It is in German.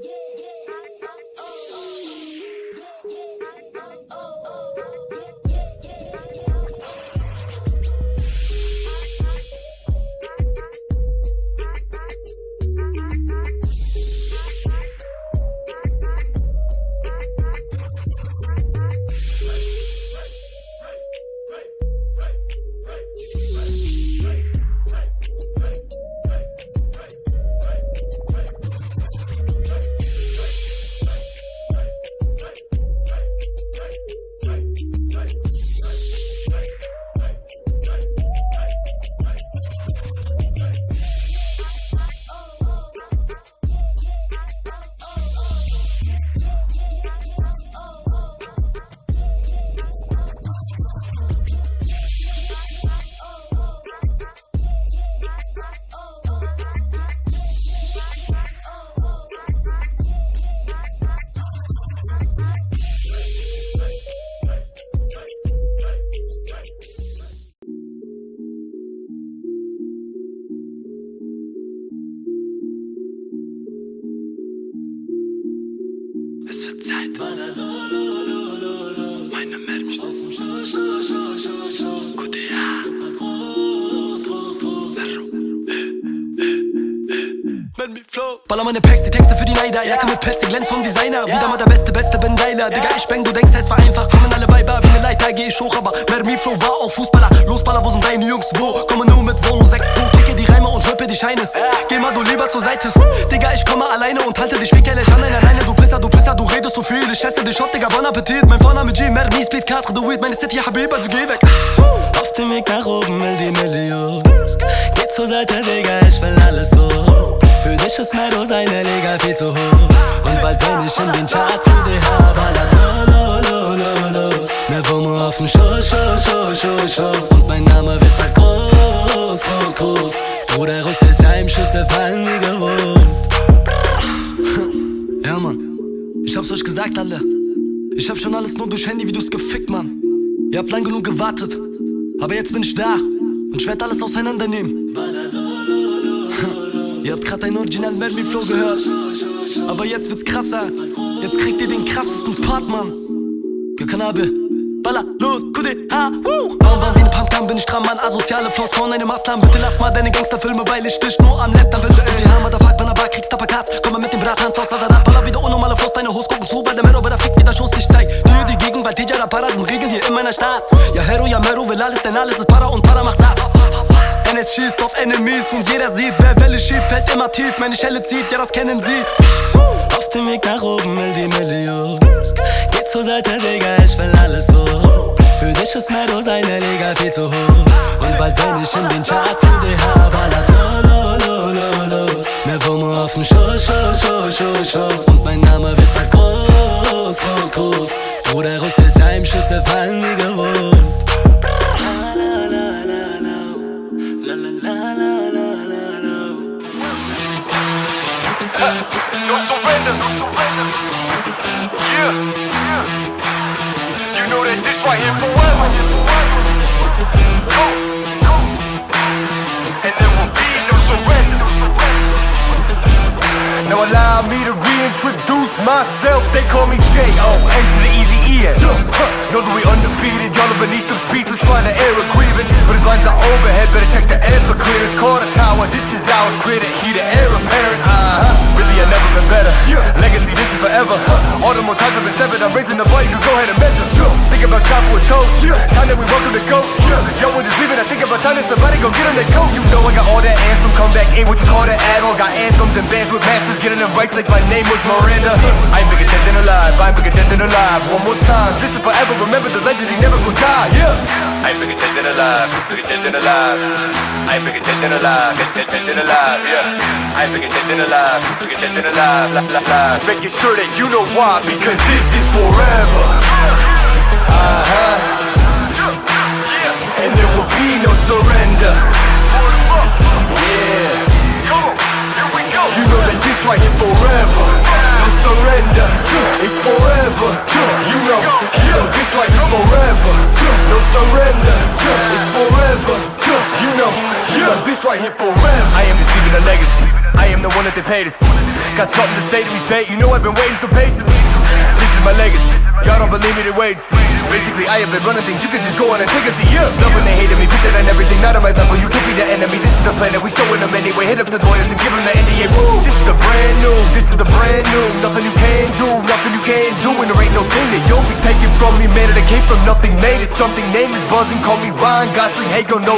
Yeah. Baller meine Packs, die Texte für die Neider. Jacke mit Pelz, die glänzt vom Designer. Wieder mal der beste, beste Ben Deiler. Digga, ich bang, du denkst, es war einfach. Kommen alle Weiber wie ne Leiter, geh ich hoch, aber Mermi Flow war auch Fußballer. Los, Baller, wo sind deine Jungs? Wo? Komme nur mit Wohnung 6 2 Klicke die Reime und rippe die Scheine. Geh mal du lieber zur Seite. Digga, ich komme alleine und halte dich wie ehrlich an einer Leine. Du Pisser, du Pisser, du redest so viel. Ich esse dich auf, Digga, bon Appetit. Mein Vorname G, Mermi, Speed, 4, du Weed. Meine City, Habib, also geh weg. Auf dem Weg nach oben will die Million. Geh zur Seite, Digga, ich will alles so. Für dich ist Liga viel zu hoch. Und bald bin ich in den Charts, QDH, ballert lo, lo, lo, lo, los. Mehr Womo auf dem Schoß, Schoß, Schoß, Schoß, Schoß. Und mein Name wird bald groß, groß, groß. Bruder Russ ist Heimschüsse fallen wie gewohnt. Ja, Mann. Ich hab's euch gesagt, alle. Ich hab schon alles nur durch Handyvideos gefickt, Mann. Ihr habt lang genug gewartet. Aber jetzt bin ich da. Und ich werd alles auseinandernehmen. Ihr habt grad ein Original Mermi Flow gehört. Aber jetzt wird's krasser. Jetzt kriegt ihr den krassesten Part, Mann. Gökanabe. Baller, los, Kude, ha, woo! Bam, bam, wie ne Pumpgun bin ich dran, Mann. Asoziale Flows, vorne eine Maßnahmen. Bitte lass mal deine Gangsterfilme, weil ich dich nur am Lästern will. Die Hammer, da fuck, Motherfuck, kriegst Tapakats. Komm mal mit dem Brathanz aus Asadat. Baller wieder unnormale Flows, deine Hose gucken zu, weil der Mero bei der Fick wieder Schuss. Ich zeig dir die Gegend, weil Tijara Para sind Regeln hier in meiner Stadt. Ja, Hero, ja, Mero will alles, denn alles ist Para und Para macht satt. NS schießt auf Enemies und jeder sieht, wer Welle schiebt, fällt immer tief. Meine Schelle zieht, ja, das kennen sie. Auf dem Weg nach oben will die Million. Geh zur Seite, Digga, ich will alles so. Für dich ist Meadow seine Liga viel zu hoch. Und bald bin ich in den Charts, QDH, ballert lo, lo, lo, lo, los. Mehr Womo auf dem Schoß, Schoß, Schoß, Schoß, Schoß. Und mein Name wird bald groß, groß, groß. Bruder Russ ist Heimschüsse fallen wie gewohnt. No surrender. Yeah. You know that this right here forever. Go. And there will be no surrender. Now allow me to reintroduce myself. They call me J.O. N to the easy E-N. Know that we undefeated. Y'all are beneath them speeches trying to air a grievance. But his lines are overhead. Better check the air for clearance. Call the tower. This is. Clear the heat. The better. Legacy, this is forever. All the more times I've been severed. I'm raising the bar. You can go ahead and measure. Think about time for a toast. Time that we welcome to go. Yo, we're just leaving. I think about time that somebody go get them that coat. You know I got all that anthem. Come back ain't what you call that add on. Got anthems and bands with masters. Getting them right like my name was Miranda. Forever. Remember the legend. He never gonna die. Yeah. I ain't bigger dead than alive. Bigger dead than alive. I ain't bigger dead than alive. Dead, dead, dead than alive. Yeah. I ain't bigger dead than alive. Bigger dead than alive. La, la, la. Just making sure that you know why. Because this is forever. Uh-huh. And there will be no surrender. Yeah. You know that this right here forever. No surrender. It's forever. You No surrender. It's forever. You know, know this right here forever. I am just leaving a legacy. I am the one that they paid to see. Got something to say to me, say. You know I've been waiting so patiently. Is my legacy. Y'all don't believe me, then wait. Basically, I have been running things. You can just go on and take a seat. Yeah. Love when they hated me, put that on everything. Not on my level. You can't be the enemy. This is the plan that we showing them anyway. Hit up the lawyers and give them the NDA. Woo. This is the brand new. This is the brand new. Nothing you can do. Nothing you can't do. And there ain't no thing that you'll be taking from me. Man, that came from nothing. Made it something. Name is buzzing. Call me Ryan Gosling. Hey, go know.